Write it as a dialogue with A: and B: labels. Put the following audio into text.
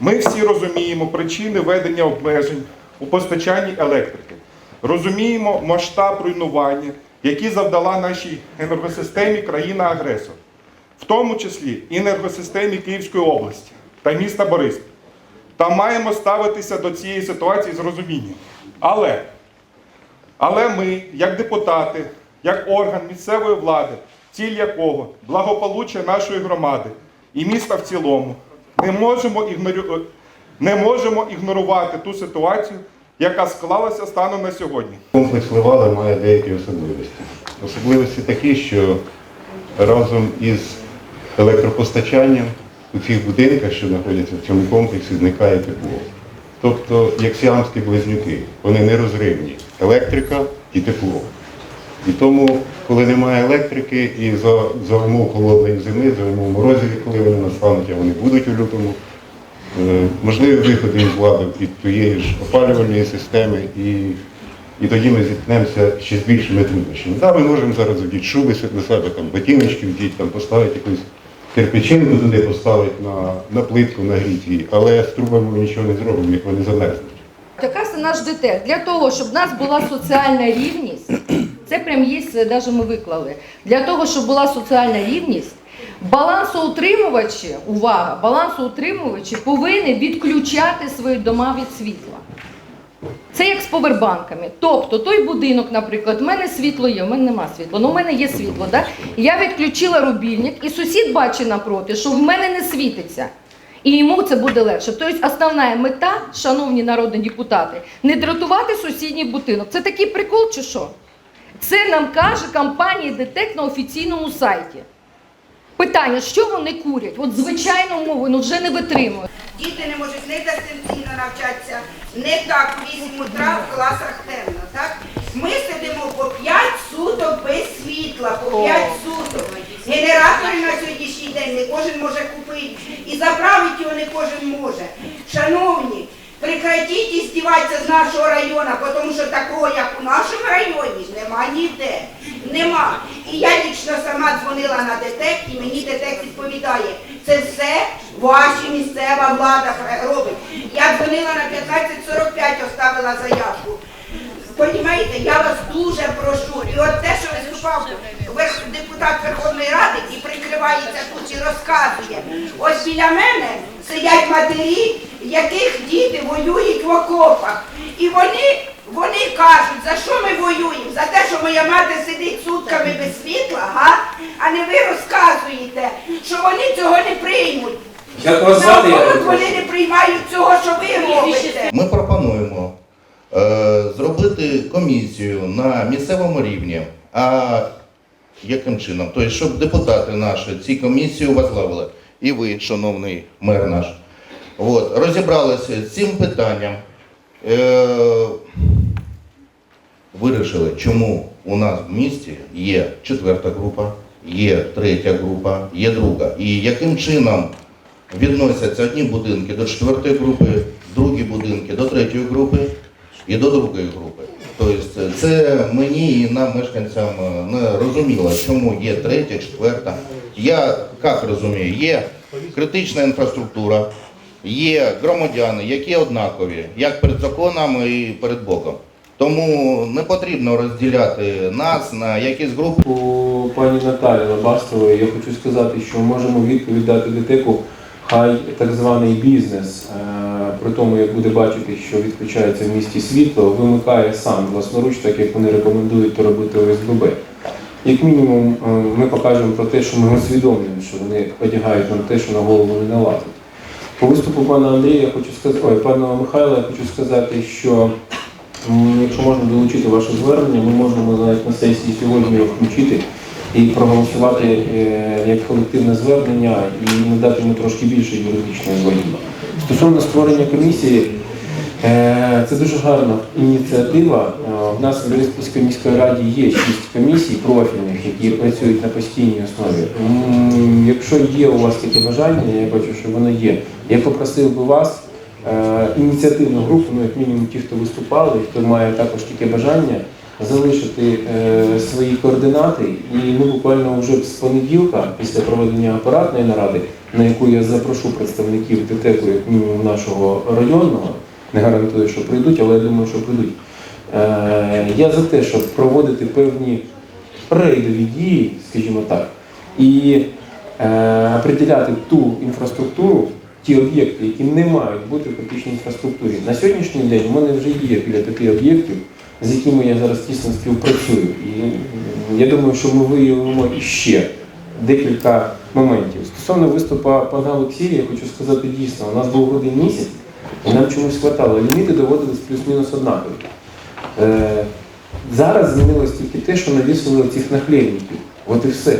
A: Ми всі розуміємо причини ведення обмежень у постачанні електрики. Розуміємо масштаб руйнування, які завдала нашій енергосистемі країна-агресор, в тому числі і енергосистемі Київської області та міста Бориспіль. Та маємо ставитися до цієї ситуації з розумінням. Але але ми, як депутати, як орган місцевої влади, ціль якого благополуччя нашої громади і міста в цілому, не можемо, ігнорю... не можемо ігнорувати ту ситуацію, яка склалася станом на сьогодні.
B: Комплекс Левали має деякі особливості. Особливості такі, що разом із електропостачанням у цих будинках, що знаходяться в цьому комплексі, зникає тепло. Тобто, як сіамські близнюки, вони нерозривні. Електрика і тепло. І тому, коли немає електрики, і за, за умов холодної зими, за умов морозів, коли вони настануть, а вони будуть у лютому, е, можливі виходи із влади від тієї ж опалювальної системи, і, і тоді ми зіткнемося ще з більшими труднощами. Да, ми можемо зараз одіти шуби до себе, там, ботиночки вдіть, там, поставити якусь кирпичинку туди поставити на, на плитку, нагріти її, але з трубами ми нічого не зробимо, як вони замерзнуть.
C: Яка це наш ДТЕК? Для того, щоб в нас була соціальна рівність, це прям є, навіть ми виклали. Для того, щоб була соціальна рівність, балансоутримувачі, увага, балансоутримувачі повинні відключати свої дома від світла. Це як з повербанками. Тобто той будинок, наприклад, в мене світло є, в мене нема світла, ну в мене є світло. Да? Я відключила рубільник, і сусід бачить напроти, що в мене не світиться. І йому це буде легше. Тобто основна мета, шановні народні депутати, не дратувати сусідній будинок. Це такий прикол чи що? Це нам каже компанія ДТЕК на офіційному сайті. Питання, що вони курять? От звичайну мову ну вже не витримують.
D: Діти не можуть не дистанційно навчатися, не так в 8 утра в класах темно. Так? Ми сидимо по 5 суток без світла, по 5 суток. Генератори на сьогоднішній день не кожен може купити. І заправити його не кожен може. Шановні, прекратіть іздіватися з нашого району, тому що такого, як у нашому районі, нема ніде. Нема. І я лічно сама дзвонила на ДТЕК, і мені ДТЕК відповідає. Це все ваша місцева влада робить. Я дзвонила на 1545, оставила заявку. Понімаєте, я вас дуже прошу. І от те, що виступав депутат Верховної Ради і прикривається тут і розказує. Ось біля мене сидять матері, яких діти воюють в окопах. І вони, вони кажуть, за що ми воюємо? За те, що моя мати сидить сутками без світла, га? А не ви розказуєте, що вони цього не приймуть.
E: Як вас звати?
D: Наоборот, вони не приймають цього, що ви робите.
F: Ми пропонуємо е, зробити комісію на місцевому рівні. А яким чином? Тобто, щоб депутати наші ці комісії возглавили, і ви, шановний мер наш, от, розібралися з цим питанням. Е, вирішили, чому у нас в місті є четверта група, є третя група, є друга. І яким чином відносяться одні будинки до четвертої групи, другі будинки до третьої групи і до другої групи. Тобто це мені і нам, мешканцям, е, не розуміло, чому є третя, четверта. Я як розумію, є критична інфраструктура, є громадяни, які однакові, як перед законом і перед Богом. Тому не потрібно розділяти нас на якісь групи.
E: У пані Наталі Лабастової я хочу сказати, що можемо відповідати ДТЕКу, хай так званий бізнес, е, при тому, як буде бачити, що відключається в місті світло, вимикає сам власноруч, так як вони рекомендують робити ОСББ. Як мінімум, е, ми покажемо про те, що ми усвідомлюємо, що вони одягають нам те, що на голову не налазить. По виступу пана Андрія я хочу сказати, ой, пана Михайла, я хочу сказати, що якщо можна долучити ваше звернення, ми можемо навіть на сесії сьогодні його включити і проголосувати е, як колективне звернення і надати йому трошки більше юридичної волі. Стосовно створення комісії, це дуже гарна ініціатива. Е, В нас в Бориспільській міській раді є шість комісій профільних, які працюють на постійній основі. Якщо є у вас таке бажання, я бачу, що воно є. Я попросив би вас е, ініціативну групу, ну як мінімум ті, хто виступали, хто має також таке бажання, залишити е, свої координати, і ми буквально вже з понеділка, після проведення апаратної наради, на яку я запрошу представників ДТЕКу як мінімум нашого районного, не гарантую, що прийдуть, але я думаю, що прийдуть. Е, я за те, щоб проводити певні рейдові дії, скажімо так, і е, определяти ту інфраструктуру, ті об'єкти, які не мають бути в критичній інфраструктурі. На сьогоднішній день у мене вже є біля п'яти об'єктів, з якими я зараз тісно співпрацюю. І я думаю, що ми виявимо іще декілька моментів. Стосовно виступу пана Олексія, я хочу сказати дійсно, у нас був один місяць, і нам чомусь хватало. Ліміти доводились плюс-мінус однакові. Е, зараз змінилось тільки те, що навісили цих наклейників. От і все.